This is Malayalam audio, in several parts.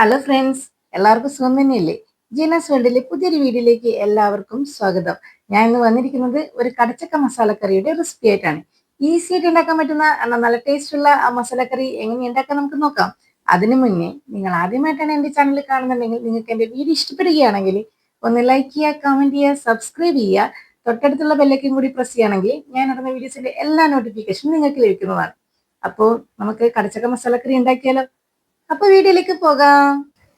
ഹലോ ഫ്രണ്ട്സ് എല്ലാവർക്കും സുഖം തന്നെയല്ലേ? ജീനസ് വേൾഡിലെ പുതിയൊരു വീഡിയോയിലേക്ക് എല്ലാവർക്കും സ്വാഗതം. ഞാൻ ഇന്ന് വന്നിരിക്കുന്നത് ഒരു കടച്ചക്ക മസാലക്കറിയുടെ റെസിപ്പി ആയിട്ടാണ്. ഈസി ആയിട്ട് ഉണ്ടാക്കാൻ പറ്റുന്ന നല്ല ടേസ്റ്റ് ഉള്ള ആ മസാലക്കറി എങ്ങനെ ഉണ്ടാക്കാൻ നമുക്ക് നോക്കാം. അതിനു മുന്നേ നിങ്ങൾ ആദ്യമായിട്ടാണ് എന്റെ ചാനൽ കാണുന്നുണ്ടെങ്കിൽ നിങ്ങൾക്ക് എന്റെ വീഡിയോ ഇഷ്ടപ്പെടുകയാണെങ്കിൽ ഒന്ന് ലൈക്ക് ചെയ്യുക കമന്റ് ചെയ്യുക സബ്സ്ക്രൈബ് ചെയ്യുക. തൊട്ടടുത്തുള്ള ബെല്ലക്കും കൂടി പ്രസ് ചെയ്യുകയാണെങ്കിൽ ഞാൻ നടന്ന വീഡിയോസിന്റെ എല്ലാ നോട്ടിഫിക്കേഷനും നിങ്ങൾക്ക് ലഭിക്കുന്നതാണ്. അപ്പോൾ നമുക്ക് കടച്ചക്ക മസാലക്കറി ഉണ്ടാക്കിയാലോ? അപ്പൊ വീട്ടിലേക്ക് പോകാം.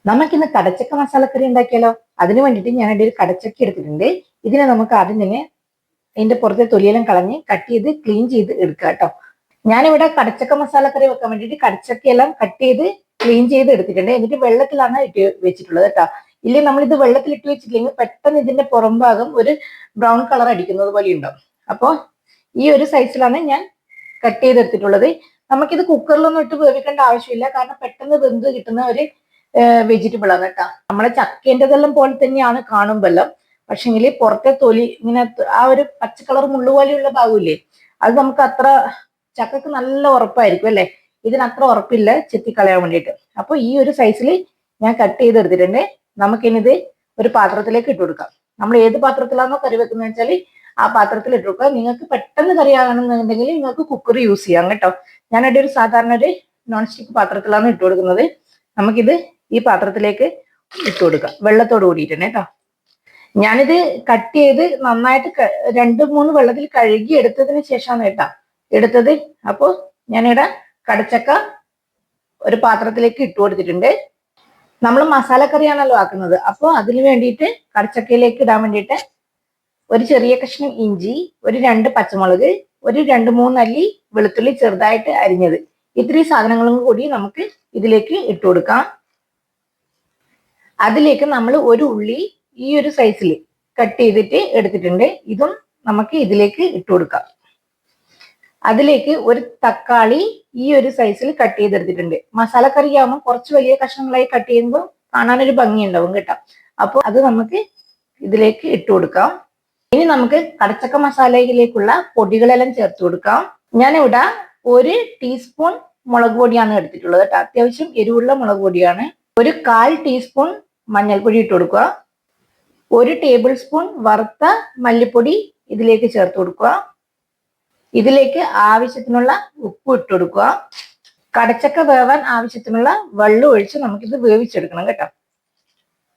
നമുക്കിന്ന് കടച്ചക്ക മസാലക്കറി ഉണ്ടാക്കിയാലോ? അതിന് വേണ്ടിയിട്ട് ഞാൻ എന്റെ ഒരു കടച്ചക്ക എടുത്തിട്ടുണ്ട്. ഇതിനെ നമുക്ക് ആദ്യം തന്നെ അതിന്റെ പുറത്തെ തൊലിയെല്ലാം കളഞ്ഞ് കട്ട് ചെയ്ത് ക്ലീൻ ചെയ്ത് എടുക്കുക കേട്ടോ. ഞാനിവിടെ കടച്ചക്ക മസാലക്കറി വെക്കാൻ വേണ്ടിയിട്ട് കടച്ചക്കയെല്ലാം കട്ട് ചെയ്ത് ക്ലീൻ ചെയ്ത് എടുത്തിട്ടുണ്ട്. എന്നിട്ട് വെള്ളത്തിലാണ് ഇട്ട് വെച്ചിട്ടുള്ളത് കേട്ടോ. ഇല്ലെങ്കിൽ നമ്മൾ ഇത് വെള്ളത്തിൽ ഇട്ട് വെച്ചിട്ടില്ലെങ്കിൽ പെട്ടെന്ന് ഇതിന്റെ പുറം ഭാഗം ഒരു ബ്രൗൺ കളർ അടിക്കുന്നത് പോലെ ഉണ്ടാവും. അപ്പോൾ ഈ ഒരു സൈസിലാണ് ഞാൻ കട്ട് ചെയ്തെടുത്തിട്ടുള്ളത്. നമുക്കിത് കുക്കറിലൊന്നും ഇട്ട് വേവിക്കേണ്ട ആവശ്യമില്ല. കാരണം പെട്ടെന്ന് വെന്ത് കിട്ടുന്ന ഒരു വെജിറ്റബിൾ ആണ് കേട്ടോ. നമ്മളെ ചക്കേന്റെതെല്ലാം പോലെ തന്നെയാണ് കാണുമ്പല്ലോ. പക്ഷെങ്കിൽ പുറത്തെ തൊലി ഇങ്ങനെ ആ ഒരു പച്ചക്കളർ കളർ മുള്ളു പോലെയുള്ള ഭാഗമില്ലേ അത് നമുക്ക് അത്ര ചക്കക്ക് നല്ല ഉറപ്പായിരിക്കും അല്ലേ? ഇതിനത്ര ഉറപ്പില്ല ചെത്തിക്കളയാൻ വേണ്ടിയിട്ട്. അപ്പോൾ ഈ ഒരു സൈസിൽ ഞാൻ കട്ട് ചെയ്തെടുത്തിട്ടുണ്ട് നമുക്കിനിത് ഒരു പാത്രത്തിലേക്ക് ഇട്ട് കൊടുക്കാം. നമ്മൾ ഏത് പാത്രത്തിലാണോ കറി വെക്കുന്നത് വെച്ചാൽ ആ പാത്രത്തിൽ ഇട്ട് കൊടുക്കുക. നിങ്ങൾക്ക് പെട്ടെന്ന് കറി ആകണമെന്നുണ്ടെങ്കിൽ നിങ്ങൾക്ക് കുക്കർ യൂസ് ചെയ്യാം കേട്ടോ. ഞാനവിടെ ഒരു സാധാരണ ഒരു നോൺ സ്റ്റിക്ക് പാത്രത്തിലാണ് ഇട്ട് കൊടുക്കുന്നത്. നമുക്കിത് ഈ പാത്രത്തിലേക്ക് ഇട്ട് കൊടുക്കാം. വെള്ളത്തോട് കൂടിയിട്ടുണ്ട് കേട്ടോ ഞാനിത് കട്ട് ചെയ്ത് നന്നായിട്ട് രണ്ട് മൂന്ന് വെള്ളത്തിൽ കഴുകി എടുത്തതിന് ശേഷമാണ് കേട്ടോ എടുത്തത്. അപ്പോൾ ഞാനിവിടെ കടച്ചക്ക ഒരു പാത്രത്തിലേക്ക് ഇട്ട് കൊടുത്തിട്ടുണ്ട്. നമ്മൾ മസാലക്കറിയാണല്ലോ ആക്കുന്നത്. അപ്പോൾ അതിന് വേണ്ടിയിട്ട് കടച്ചക്കയിലേക്ക് ഇടാൻ വേണ്ടിയിട്ട് ഒരു ചെറിയ കഷ്ണം ഇഞ്ചി ഒരു രണ്ട് പച്ചമുളക് ഒരു രണ്ട് മൂന്ന് അല്ലി വെളുത്തുള്ളി ചെറുതായിട്ട് അരിഞ്ഞത്. ഇത്രയും സാധനങ്ങളും കൂടി നമുക്ക് ഇതിലേക്ക് ഇട്ട് കൊടുക്കാം. അതിലേക്ക് നമ്മൾ ഒരു ഉള്ളി ഈ ഒരു സൈസിൽ കട്ട് ചെയ്തിട്ട് എടുത്തിട്ടുണ്ട്. ഇതും നമുക്ക് ഇതിലേക്ക് ഇട്ട് കൊടുക്കാം. അതിലേക്ക് ഒരു തക്കാളി ഈ ഒരു സൈസിൽ കട്ട് ചെയ്തെടുത്തിട്ടുണ്ട്. മസാലക്കറി ആകുമ്പോൾ കുറച്ച് വലിയ കഷ്ണങ്ങളായി കട്ട് ചെയ്യുമ്പോൾ കാണാനൊരു ഭംഗി ഉണ്ടാവും കേട്ടോ. അപ്പോൾ അത് നമുക്ക് ഇതിലേക്ക് ഇട്ട് കൊടുക്കാം. ഇനി നമുക്ക് കടച്ചക്ക മസാലയിലേക്കുള്ള പൊടികളെല്ലാം ചേർത്ത് കൊടുക്കാം. ഞാനിവിടെ ഒരു ടീസ്പൂൺ മുളക് പൊടിയാണ് എടുത്തിട്ടുള്ളത് കേട്ടോ. അത്യാവശ്യം എരിവുള്ള മുളക് പൊടിയാണ്. ഒരു കാൽ ടീസ്പൂൺ മഞ്ഞൾപ്പൊടി ഇട്ട് കൊടുക്കുക. ഒരു ടേബിൾ സ്പൂൺ വറുത്ത മല്ലിപ്പൊടി ഇതിലേക്ക് ചേർത്ത് കൊടുക്കുക. ഇതിലേക്ക് ആവശ്യത്തിനുള്ള ഉപ്പ് ഇട്ട് കൊടുക്കുക. കടച്ചക്ക വേവാൻ ആവശ്യത്തിനുള്ള വെള്ളം ഒഴിച്ച് നമുക്കിത് വേവിച്ചെടുക്കണം കേട്ടോ.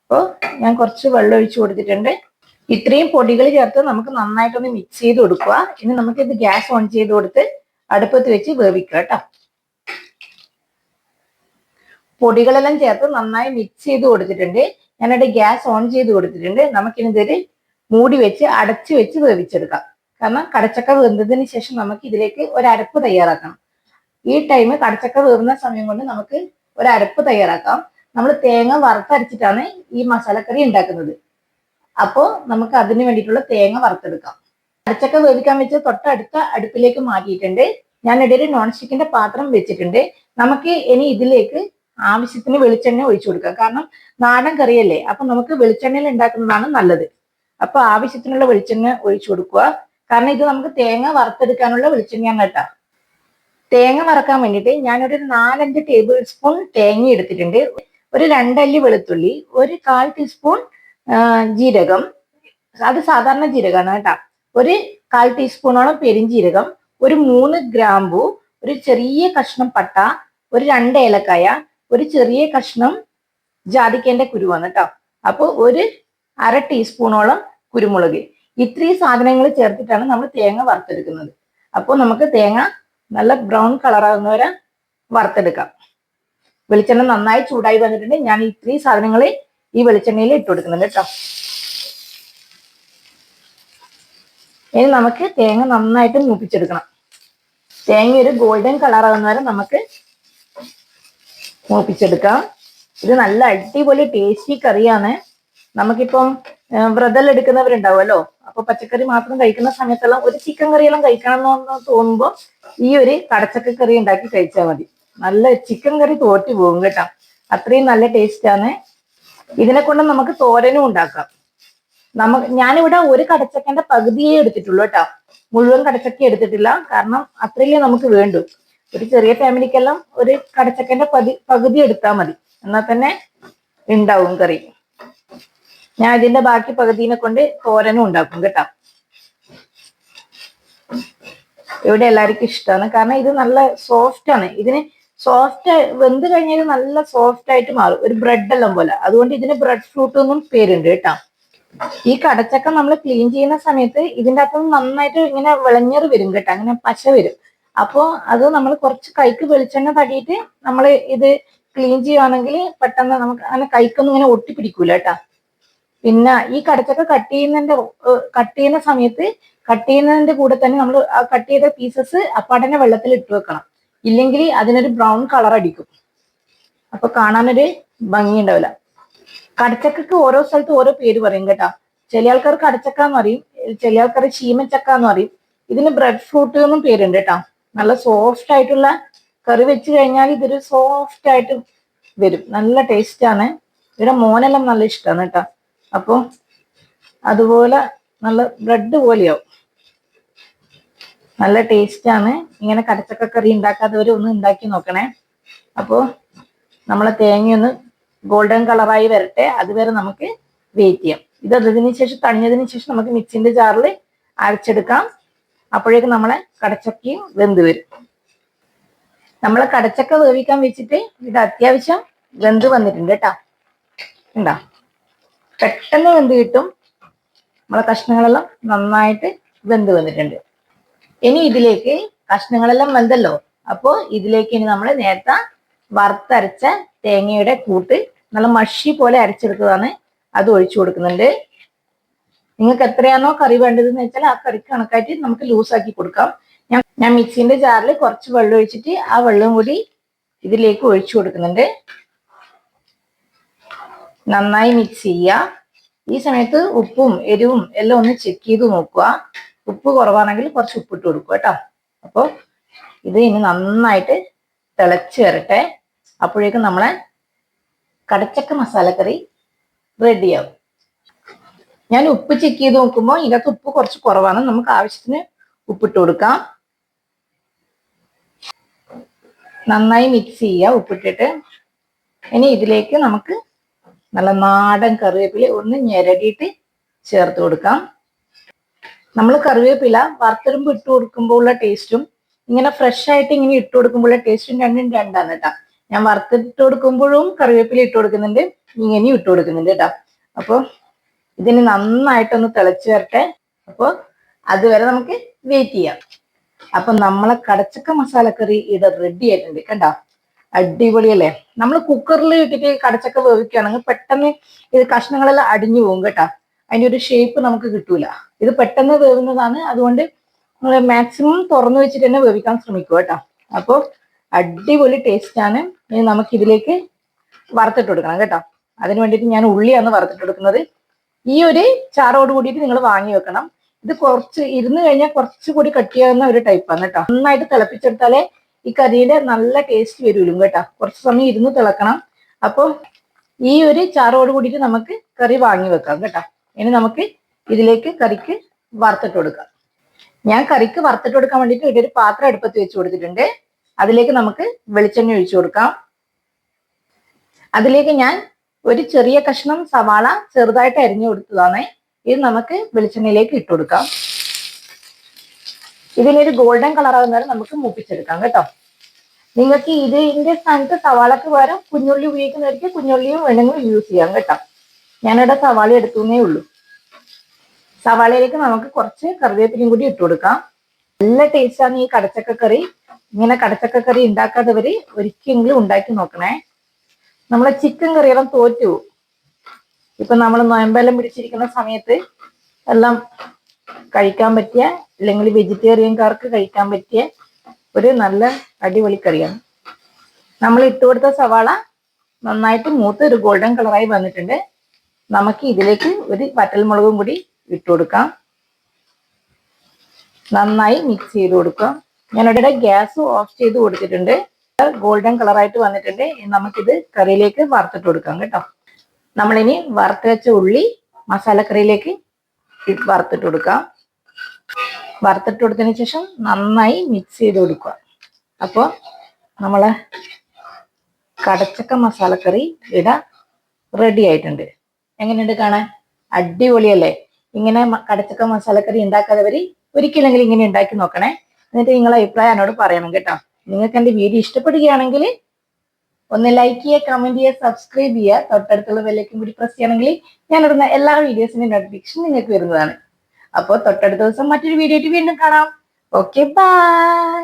അപ്പോൾ ഞാൻ കുറച്ച് വെള്ളം ഒഴിച്ച് കൊടുത്തിട്ടുണ്ട്. ഇത്രയും പൊടികൾ ചേർത്ത് നമുക്ക് നന്നായിട്ടൊന്ന് മിക്സ് ചെയ്ത് കൊടുക്കുക. ഇനി നമുക്ക് ഇത് ഗ്യാസ് ഓൺ ചെയ്ത് കൊടുത്ത് അടുപ്പത്ത് വെച്ച് വേവിക്കുക കേട്ടോ. പൊടികളെല്ലാം ചേർത്ത് നന്നായി മിക്സ് ചെയ്ത് കൊടുത്തിട്ടുണ്ട്. ഞാനിവിടെ ഗ്യാസ് ഓൺ ചെയ്ത് കൊടുത്തിട്ടുണ്ട്. നമുക്കിനി മൂടി വെച്ച് അടച്ചു വെച്ച് വേവിച്ചെടുക്കാം. കാരണം കടച്ചക്ക വെന്തതിന് ശേഷം നമുക്ക് ഇതിലേക്ക് ഒരു അരപ്പ് തയ്യാറാക്കണം. ഈ ടൈം കടച്ചക്ക വേവുന്ന സമയം കൊണ്ട് നമുക്ക് ഒരു അരപ്പ് തയ്യാറാക്കാം. നമ്മൾ തേങ്ങ വറുത്തരച്ചിട്ടാണ് ഈ മസാലക്കറി ഉണ്ടാക്കുന്നത്. അപ്പോൾ നമുക്ക് അതിന് വേണ്ടിയിട്ടുള്ള തേങ്ങ വറുത്തെടുക്കാം. അരച്ചക്ക വേവിക്കാൻ വെച്ച് തൊട്ടടുത്ത അടുപ്പിലേക്ക് മാറ്റിയിട്ടുണ്ട്. ഞാൻ ഇടയിൽ നോൺ സ്റ്റിക്കിന്റെ പാത്രം വെച്ചിട്ടുണ്ട്. നമുക്ക് ഇനി ഇതിലേക്ക് ആവശ്യത്തിന് വെളിച്ചെണ്ണ ഒഴിച്ചു കൊടുക്കാം. കാരണം നാടൻ കറിയല്ലേ അപ്പൊ നമുക്ക് വെളിച്ചെണ്ണയിൽ ഉണ്ടാക്കുന്നതാണ് നല്ലത്. അപ്പൊ ആവശ്യത്തിനുള്ള വെളിച്ചെണ്ണ ഒഴിച്ചു കൊടുക്കുക. കാരണം ഇത് നമുക്ക് തേങ്ങ വറുത്തെടുക്കാനുള്ള വെളിച്ചെണ്ണയാണ് കേട്ടോ. തേങ്ങ വറക്കാൻ വേണ്ടിയിട്ട് ഞാനൊരു നാലഞ്ച് ടേബിൾ സ്പൂൺ തേങ്ങ എടുത്തിട്ടുണ്ട്. ഒരു രണ്ടല്ലി വെളുത്തുള്ളി ഒരു കാൽ ടീസ്പൂൺ ജീരകം. അത് സാധാരണ ജീരകമാണ് കേട്ടോ. ഒരു കാൽ ടീസ്പൂണോളം പെരിഞ്ജീരകം ഒരു മൂന്ന് ഗ്രാമ്പു ഒരു ചെറിയ കഷ്ണം പട്ട ഒരു രണ്ട് ഏലക്കായ ഒരു ചെറിയ കഷ്ണം ജാതിക്കേന്റെ കുരുവാണ് കേട്ടോ. അപ്പോൾ ഒരു അര ടീസ്പൂണോളം കുരുമുളക്. ഇത്രയും സാധനങ്ങൾ ചേർത്തിട്ടാണ് നമ്മൾ തേങ്ങ വറുത്തെടുക്കുന്നത്. അപ്പോൾ നമുക്ക് തേങ്ങ നല്ല ബ്രൗൺ കളറാകുന്നവരെ വറുത്തെടുക്കാം. വെളിച്ചെണ്ണ നന്നായി ചൂടായി വന്നിട്ടുണ്ട്. ഞാൻ ഇത്രയും സാധനങ്ങൾ ഈ വെളിച്ചെണ്ണയിൽ ഇട്ട് കൊടുക്കുന്നുണ്ട് കേട്ടോ. ഇനി നമുക്ക് തേങ്ങ നന്നായിട്ട് മൂപ്പിച്ചെടുക്കണം. തേങ്ങ ഒരു ഗോൾഡൻ കളർ ആകുന്ന വരെ നമുക്ക് മൂപ്പിച്ചെടുക്കാം. ഇത് നല്ല അടിപൊളി ടേസ്റ്റി കറിയാണ്. നമുക്കിപ്പം വ്രതം എടുക്കുന്നവരുണ്ടാവുമല്ലോ. അപ്പൊ പച്ചക്കറി മാത്രം കഴിക്കുന്ന സമയത്തെല്ലാം ഒരു ചിക്കൻ കറിയെല്ലാം കഴിക്കണം എന്ന് തോന്നുമ്പോൾ ഈ ഒരു കടച്ചക്ക കറി ഉണ്ടാക്കി കഴിച്ചാൽ മതി. നല്ല ചിക്കൻ കറി തോറ്റി പോകും കേട്ടോ. അത്രയും നല്ല ടേസ്റ്റ് ആണ്. ഇതിനെ കൊണ്ട് നമുക്ക് തോരനും ഉണ്ടാക്കാം. നമുക്ക് ഞാനിവിടെ ഒരു കടച്ചക്കന്റെ പകുതിയേ എടുത്തിട്ടുള്ളൂ കേട്ടോ. മുഴുവൻ കടച്ചക്ക എടുത്തിട്ടില്ല. കാരണം അത്രയല്ലേ നമുക്ക് വേണ്ടു. ഒരു ചെറിയ ഫാമിലിക്കെല്ലാം ഒരു കടച്ചക്കന്റെ പതി പകുതി എടുത്താൽ മതി. എന്നാൽ തന്നെ ഉണ്ടാവും കറി. ഞാൻ ഇതിന്റെ ബാക്കി പകുതിനെ കൊണ്ട് തോരനും ഉണ്ടാക്കും കേട്ടോ. ഇവിടെ എല്ലാവർക്കും ഇഷ്ടമാണ് കാരണം ഇത് നല്ല സോഫ്റ്റ് ആണ്. ഇതിന് സോഫ്റ്റ് വെന്ത് കഴിഞ്ഞാൽ നല്ല സോഫ്റ്റ് ആയിട്ട് മാറും. ഒരു ബ്രെഡ് എല്ലാം പോലെ. അതുകൊണ്ട് ഇതിന് ബ്രെഡ് ഫ്രൂട്ട് എന്നും പേരുണ്ട് കേട്ടോ. ഈ കടച്ചക്ക നമ്മൾ ക്ലീൻ ചെയ്യുന്ന സമയത്ത് ഇതിന്റെ അകത്ത് നന്നായിട്ട് ഇങ്ങനെ വിളഞ്ഞറ് വരും കേട്ടോ. അങ്ങനെ പശ വരും. അപ്പോ അത് നമ്മൾ കുറച്ച് കൈക്ക് വെളിച്ചെണ്ണ തടിയിട്ട് നമ്മൾ ഇത് ക്ലീൻ ചെയ്യുവാണെങ്കിൽ പെട്ടെന്ന് നമുക്ക് അങ്ങനെ കൈക്കൊന്നും ഇങ്ങനെ ഒട്ടിപ്പിടിക്കൂല കേട്ടാ. പിന്നെ ഈ കടച്ചക്ക കട്ട് ചെയ്യുന്നതിന്റെ കട്ട് ചെയ്യുന്ന സമയത്ത് കട്ട് ചെയ്യുന്നതിന്റെ കൂടെ തന്നെ നമ്മൾ ആ കട്ട് ചെയ്ത പീസസ് അപ്പാടനെ വെള്ളത്തിൽ ഇട്ട് വെക്കണം. ഇല്ലെങ്കിൽ അതിനൊരു ബ്രൗൺ കളർ അടിക്കും. അപ്പൊ കാണാനൊരു ഭംഗി ഉണ്ടാവില്ല കടച്ചക്കക്ക് ഓരോ സ്ഥലത്ത് ഓരോ പേര് പറയും കേട്ടാ. ചില ആൾക്കാർ കടച്ചക്ക എന്ന് പറയും ചില ആൾക്കാർ ചീമച്ചക്ക എന്ന് പറയും. ഇതിന് ബ്രെഡ് ഫ്രൂട്ട് എന്നും പേരുണ്ട് കേട്ടോ. നല്ല സോഫ്റ്റ് ആയിട്ടുള്ള കറി വെച്ച് കഴിഞ്ഞാൽ ഇതൊരു സോഫ്റ്റ് ആയിട്ട് വരും. നല്ല ടേസ്റ്റ് ആണ്. ഇവിടെ മോനെല്ലാം നല്ല ഇഷ്ടമാണ് കേട്ടോ. അപ്പോൾ അതുപോലെ നല്ല ബ്രെഡ് പോലെയാവും. നല്ല ടേസ്റ്റ് ആണ്. ഇങ്ങനെ കടച്ചക്ക കറി ഉണ്ടാക്കാത്തവർ ഒന്ന് ഉണ്ടാക്കി നോക്കണേ. അപ്പോൾ നമ്മളെ തേങ്ങയൊന്ന് ഗോൾഡൻ കളറായി വരട്ടെ. അതുവരെ നമുക്ക് വെയിറ്റ് ചെയ്യാം. ഇത് അതിന് ശേഷം തണിഞ്ഞതിന് ശേഷം നമുക്ക് മിക്സിന്റെ ജാറിൽ അരച്ചെടുക്കാം. അപ്പോഴേക്കും നമ്മളെ കടച്ചക്കയും വെന്ത് വരും. നമ്മളെ കടച്ചക്ക വേവിക്കാൻ വെച്ചിട്ട് ഇത് അത്യാവശ്യം വെന്ത് വന്നിട്ടുണ്ട് കേട്ടാ. ഉണ്ടാ പെട്ടെന്ന് വെന്ത് കിട്ടും. നമ്മളെ കഷ്ണങ്ങളെല്ലാം നന്നായിട്ട് വെന്ത് വന്നിട്ടുണ്ട്. ഇനി ഇതിലേക്ക് കഷ്ണങ്ങളെല്ലാം വെന്തല്ലോ. അപ്പോ ഇതിലേക്ക് ഇനി നമ്മൾ നേരത്തെ വറുത്തരച്ച തേങ്ങയുടെ കൂട്ട് നല്ല മഷി പോലെ അരച്ചെടുത്തതാണ് അത് ഒഴിച്ചു കൊടുക്കുന്നുണ്ട്. നിങ്ങൾക്ക് എത്രയാണോ കറി വേണ്ടതെന്ന് വെച്ചാൽ ആ കറിക്ക് കണക്കായിട്ട് നമുക്ക് ലൂസാക്കി കൊടുക്കാം. ഞാൻ ഞാൻ മിക്സിന്റെ ജാറിൽ കുറച്ച് വെള്ളം ഒഴിച്ചിട്ട് ആ വെള്ളം കൂടി ഇതിലേക്ക് ഒഴിച്ചു കൊടുക്കുന്നുണ്ട്. നന്നായി മിക്സ് ചെയ്യുക. ഈ സമയത്ത് ഉപ്പും എരിവും എല്ലാം ഒന്ന് ചെക്ക് ചെയ്ത് നോക്കുക. ഉപ്പ് കുറവാണെങ്കിൽ കുറച്ച് ഉപ്പിട്ട് കൊടുക്കുക കേട്ടോ. അപ്പോൾ ഇത് ഇനി നന്നായിട്ട് തിളച്ച് വരട്ടെ. അപ്പോഴേക്കും നമ്മളെ കടച്ചക്ക മസാലക്കറി റെഡിയാവും ഞാൻ ഉപ്പ് ചെക്ക് ചെയ്ത് നോക്കുമ്പോൾ ഇതിനകത്ത് ഉപ്പ് കുറച്ച് കുറവാണ്. നമുക്ക് ആവശ്യത്തിന് ഉപ്പിട്ട് കൊടുക്കാം. നന്നായി മിക്സ് ചെയ്യുക ഉപ്പിട്ടിട്ട്. ഇനി ഇതിലേക്ക് നമുക്ക് നല്ല നാടൻ കറിവേപ്പില ഒന്ന് ഞെരടിയിട്ട് ചേർത്ത് കൊടുക്കാം. നമ്മൾ കറിവേപ്പില വറുത്തരുമ്പ് ഇട്ട് കൊടുക്കുമ്പോൾ ഉള്ള ടേസ്റ്റും ഇങ്ങനെ ഫ്രഷ് ആയിട്ട് ഇങ്ങനെ ഇട്ട് കൊടുക്കുമ്പോഴുള്ള ടേസ്റ്റും രണ്ടും രണ്ടാണ് കേട്ടോ ഞാൻ വറുത്തിട്ട് കൊടുക്കുമ്പോഴും കറിവേപ്പില ഇട്ട് കൊടുക്കുന്നുണ്ട് ഇങ്ങനെയും ഇട്ട് കൊടുക്കുന്നുണ്ട് കേട്ടോ അപ്പോൾ ഇതിന് നന്നായിട്ടൊന്ന് തിളച്ചു വരട്ടെ. അപ്പോൾ അതുവരെ നമുക്ക് വെയിറ്റ് ചെയ്യാം. അപ്പൊ നമ്മളെ കടച്ചക്ക മസാലക്കറി ഇവിടെ റെഡി ആയിട്ടുണ്ട് കണ്ടോ? അടിപൊളിയല്ലേ നമ്മൾ കുക്കറിൽ ഇട്ടിട്ട് കടച്ചക്ക വേവിക്കുകയാണെങ്കിൽ പെട്ടെന്ന് ഇത് കഷ്ണങ്ങളെല്ലാം അടിഞ്ഞു പോകും കേട്ടോ. അതിന്റെ ഒരു ഷേപ്പ് നമുക്ക് കിട്ടൂല. ഇത് പെട്ടെന്ന് വേവുന്നതാണ്. അതുകൊണ്ട് നമ്മൾ മാക്സിമം തുറന്നു വെച്ചിട്ട് തന്നെ വേവിക്കാൻ ശ്രമിക്കുക കേട്ടോ. അപ്പോൾ അടിപൊളി ടേസ്റ്റ് ആണ്. ഇനി നമുക്ക് ഇതിലേക്ക് വറുത്തിട്ട് കൊടുക്കണം കേട്ടോ. അതിന് വേണ്ടിയിട്ട് ഞാൻ ഉള്ളിയാണ് വറുത്തിട്ട് കൊടുക്കുന്നത് ഈ ഒരു ചാറോട് കൂടിയിട്ട് നിങ്ങൾ വാങ്ങി വെക്കണം. ഇത് കുറച്ച് ഇരുന്ന് കഴിഞ്ഞാൽ കുറച്ചുകൂടി കട്ടിയാകുന്ന ഒരു ടൈപ്പാണ് കേട്ടോ. നന്നായിട്ട് തിളപ്പിച്ചെടുത്താലേ ഈ കറിയുടെ നല്ല ടേസ്റ്റ് വരുമല്ലോ കേട്ടോ. കുറച്ച് സമയം ഇരുന്ന് തിളക്കണം. അപ്പോൾ ഈ ഒരു ചാറോട് കൂടിയിട്ട് നമുക്ക് കറി വാങ്ങി വെക്കാം കേട്ടോ. ഇനി നമുക്ക് ഇതിലേക്ക് കറിക്ക് വറുത്തിട്ട് കൊടുക്കാം. ഞാൻ കറിക്ക് വറുത്തിട്ട് കൊടുക്കാൻ വേണ്ടിയിട്ട് ഇവിടെ ഒരു പാത്രം അടുപ്പത്ത് വെച്ച് കൊടുത്തിട്ടുണ്ട്. അതിലേക്ക് നമുക്ക് വെളിച്ചെണ്ണ ഒഴിച്ചു കൊടുക്കാം. അതിലേക്ക് ഞാൻ ഒരു ചെറിയ കഷ്ണം സവാള ചെറുതായിട്ട് അരിഞ്ഞു കൊടുത്തതാണ്. ഇത് നമുക്ക് വെളിച്ചെണ്ണയിലേക്ക് ഇട്ട് കൊടുക്കാം. ഇതിനൊരു ഗോൾഡൻ കളർ ആകുന്നവരെ നമുക്ക് മൂപ്പിച്ചെടുക്കാം കേട്ടോ. നിങ്ങൾക്ക് ഇതിന്റെ സ്ഥാനത്ത് സവാളക്ക് പകരം കുഞ്ഞുള്ളി ഉപയോഗിക്കുന്നവർക്ക് കുഞ്ഞുള്ളിയും വേണമെങ്കിൽ യൂസ് ചെയ്യാം കേട്ടോ. ഞാനിവിടെ സവാള എടുത്തുന്നേ ഉള്ളൂ. സവാളയിലേക്ക് നമുക്ക് കുറച്ച് കറിവേപ്പിലയും കൂടി ഇട്ട് കൊടുക്കാം. നല്ല ടേസ്റ്റാണ് ഈ കടച്ചക്ക കറി ഇങ്ങനെ കടച്ചക്ക കറി ഉണ്ടാക്കാത്തവര് ഒരിക്കലെങ്കിലും ഉണ്ടാക്കി നോക്കണേ. നമ്മളെ ചിക്കൻ കറിയെല്ലാം തോറ്റു. ഇപ്പൊ നമ്മൾ നോയമ്പെല്ലാം പിടിച്ചിരിക്കുന്ന സമയത്ത് എല്ലാം കഴിക്കാൻ പറ്റിയ അല്ലെങ്കിൽ വെജിറ്റേറിയൻകാർക്ക് കഴിക്കാൻ പറ്റിയ ഒരു നല്ല അടിപൊളി കറിയാണ്. നമ്മൾ ഇട്ടുകൊടുത്ത സവാള നന്നായിട്ട് മൂത്ത് ഒരു ഗോൾഡൻ കളറായി വന്നിട്ടുണ്ട്. നമുക്ക് ഇതിലേക്ക് ഒരു വറ്റൽമുളകും കൂടി ഇട്ട് കൊടുക്കാം. നന്നായി മിക്സ് ചെയ്ത് കൊടുക്കാം ഞാനിവിടെ ഗ്യാസ് ഓഫ് ചെയ്ത് കൊടുത്തിട്ടുണ്ട്. ഗോൾഡൻ കളറായിട്ട് വന്നിട്ടുണ്ട്. നമുക്കിത് കറിയിലേക്ക് വറുത്തിട്ട് കൊടുക്കാം കേട്ടോ. നമ്മളിനി വറുത്ത് വെച്ച ഉള്ളി മസാലക്കറിയിലേക്ക് വറുത്തിട്ട് കൊടുക്കാം. വറുത്തിട്ട് കൊടുത്തതിന് ശേഷം നന്നായി മിക്സ് ചെയ്ത് കൊടുക്കുക. അപ്പോൾ നമ്മളെ കടച്ചക്ക മസാലക്കറി ഇട റെഡി ആയിട്ടുണ്ട്. എങ്ങനെയുണ്ട് കാണാൻ? അടിപൊളിയല്ലേ? ഇങ്ങനെ കടച്ചക്ക മസാലക്കറി ഉണ്ടാക്കാത്തവര് ഒരിക്കലെങ്കിലും ഇങ്ങനെ ഉണ്ടാക്കി നോക്കണേ. എന്നിട്ട് നിങ്ങളെ അഭിപ്രായം എന്നോട് പറയണം കേട്ടോ. നിങ്ങൾക്ക് എന്റെ വീഡിയോ ഇഷ്ടപ്പെടുകയാണെങ്കിൽ ഒന്ന് ലൈക്ക് ചെയ്യുക കമന്റ് ചെയ്യുക സബ്സ്ക്രൈബ് ചെയ്യുക. തൊട്ടടുത്തുള്ള ബെല്ലേക്കും കൂടി പ്രസ് ചെയ്യണമെങ്കിൽ ഞാൻ ഇടുന്ന എല്ലാ വീഡിയോസിന്റെ നോട്ടിഫിക്കേഷൻ നിങ്ങൾക്ക് വരുന്നതാണ്. അപ്പോൾ തൊട്ടടുത്ത ദിവസം മറ്റൊരു വീഡിയോ വീണ്ടും കാണാം. Okay bye